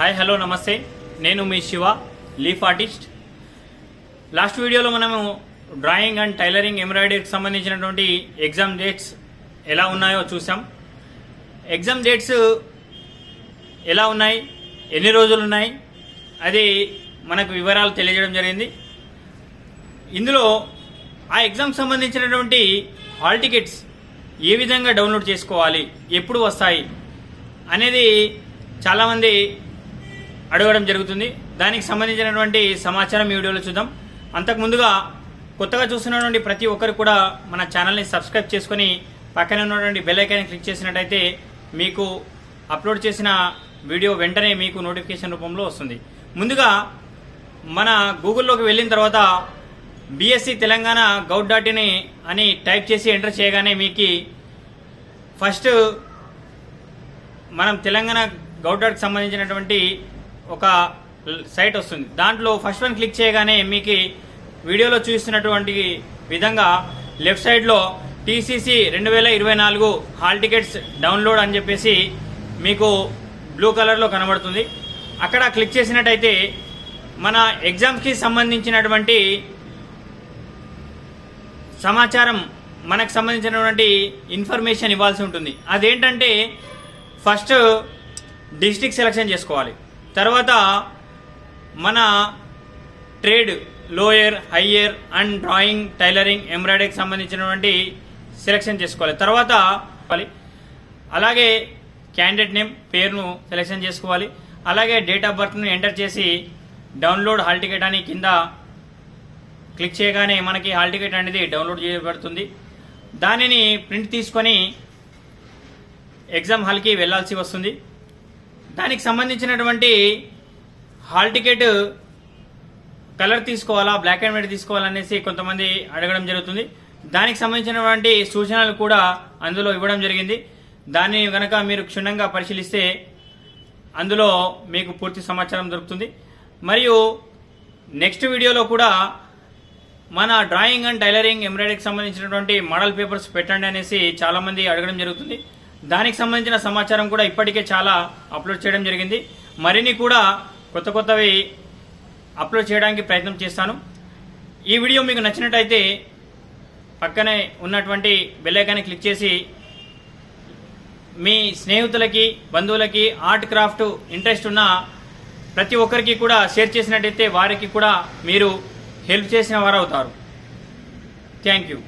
Hi hello నమస్తే. నేను మీ శివ లీఫ్ ఆర్టిస్ట్ లాస్ట్ వీడియోలో మనము డ్రాయింగ్ అండ్ టైలరింగ్ ఎంబ్రాయిడరీకి సంబంధించినటువంటి ఎగ్జామ్ డేట్స్ ఎలా ఉన్నాయో చూసాం ఎగ్జామ్ డేట్స్ ఎలా ఉన్నాయి? ఎన్ని రోజులు ఉన్నాయి? అది మనకు వివరాలు తెలియజేయడం జరిగింది. ఇందులో ఆ ఎగ్జామ్కి సంబంధించినటువంటి హాల్ టికెట్స్ ఏ విధంగా డౌన్లోడ్ చేసుకోవాలి? ఎప్పుడు వస్తాయి? అనేది చాలామంది అడగడం జరుగుతుంది. దానికి సంబంధించినటువంటి సమాచారం ఈ వీడియోలో చూద్దాం. అంతకు ముందుగా కొత్తగా చూస్తున్నటువంటి ప్రతి ఒక్కరు కూడా మన ఛానల్ని సబ్స్క్రైబ్ చేసుకొని పక్కన ఉన్నటువంటి బెల్ ఐకాన్ని క్లిక్ చేసినట్టయితే మీకు అప్లోడ్ చేసిన వీడియో వెంటనే మీకు నోటిఫికేషన్ రూపంలో వస్తుంది. ముందుగా మన గూగుల్లోకి వెళ్ళిన తర్వాత BSC Telangana gov dot in అని టైప్ చేసి ఎంటర్ చేయగానే మీకు ఫస్ట్ మనం తెలంగాణ గౌట్ డాట్కి సంబంధించినటువంటి ఒక సైట్ వస్తుంది. దాంట్లో ఫస్ట్ వన్ క్లిక్ చేయగానే మీకు వీడియోలో చూస్తున్నటువంటి విధంగా లెఫ్ట్ సైడ్లో టీసీసీ రెండు వేల ఇరవై నాలుగు హాల్ టికెట్స్ డౌన్లోడ్ అని చెప్పేసి మీకు బ్లూ కలర్లో కనబడుతుంది. అక్కడ క్లిక్ చేసినట్టయితే మన ఎగ్జామ్స్కి సంబంధించినటువంటి సమాచారం మనకు సంబంధించినటువంటి ఇన్ఫర్మేషన్ ఇవ్వాల్సి ఉంటుంది. అదేంటంటే ఫస్ట్ డిస్టిక్ సెలక్షన్ చేసుకోవాలి. తర్వాత మన trade lower higher and drawing tailoring ఎంబ్రాయిడరీకి సంబంధించినటువంటి సెలెక్షన్ చేసుకోవాలి. తర్వాత అలాగే క్యాండిడేట్ నేమ్ పేరును సెలెక్షన్ చేసుకోవాలి. అలాగే డేట్ ఆఫ్ బర్త్ను ఎంటర్ చేసి డౌన్లోడ్ హాల్ టికెట్ అని కింద క్లిక్ చేయగానే మనకి హాల్ టికెట్ అనేది డౌన్లోడ్ చేయబడుతుంది. దానిని ప్రింట్ తీసుకొని ఎగ్జామ్ హాల్కి వెళ్ళాల్సి వస్తుంది. దానికి సంబంధించినటువంటి హాల్ టికెట్ కలర్ తీసుకోవాలా బ్లాక్ అండ్ వైట్ తీసుకోవాలనేసి కొంతమంది అడగడం జరుగుతుంది. దానికి సంబంధించినటువంటి సూచనలు కూడా అందులో ఇవ్వడం జరిగింది. దాన్ని కనుక మీరు క్షుణ్ణంగా పరిశీలిస్తే అందులో మీకు పూర్తి సమాచారం దొరుకుతుంది. మరియు నెక్స్ట్ వీడియోలో కూడా మన డ్రాయింగ్ అండ్ టైలరింగ్ ఎంబ్రాయిడరీకి సంబంధించినటువంటి మోడల్ పేపర్స్ పెట్టండి అనేసి చాలామంది అడగడం జరుగుతుంది. దానికి సంబంధించిన సమాచారం కూడా ఇప్పటికే చాలా అప్లోడ్ చేయడం జరిగింది. మరిన్ని కూడా కొత్త కొత్తవి అప్లోడ్ చేయడానికి ప్రయత్నం చేస్తాను. ఈ వీడియో మీకు నచ్చినట్టయితే పక్కనే ఉన్నటువంటి బెల్లైకాన్ని క్లిక్ చేసి మీ స్నేహితులకి బంధువులకి ఆర్ట్ క్రాఫ్ట్ ఇంట్రెస్ట్ ఉన్న ప్రతి ఒక్కరికి కూడా షేర్ చేసినట్టయితే వారికి కూడా మీరు హెల్ప్ చేసిన వారు అవుతారు థ్యాంక్ యూ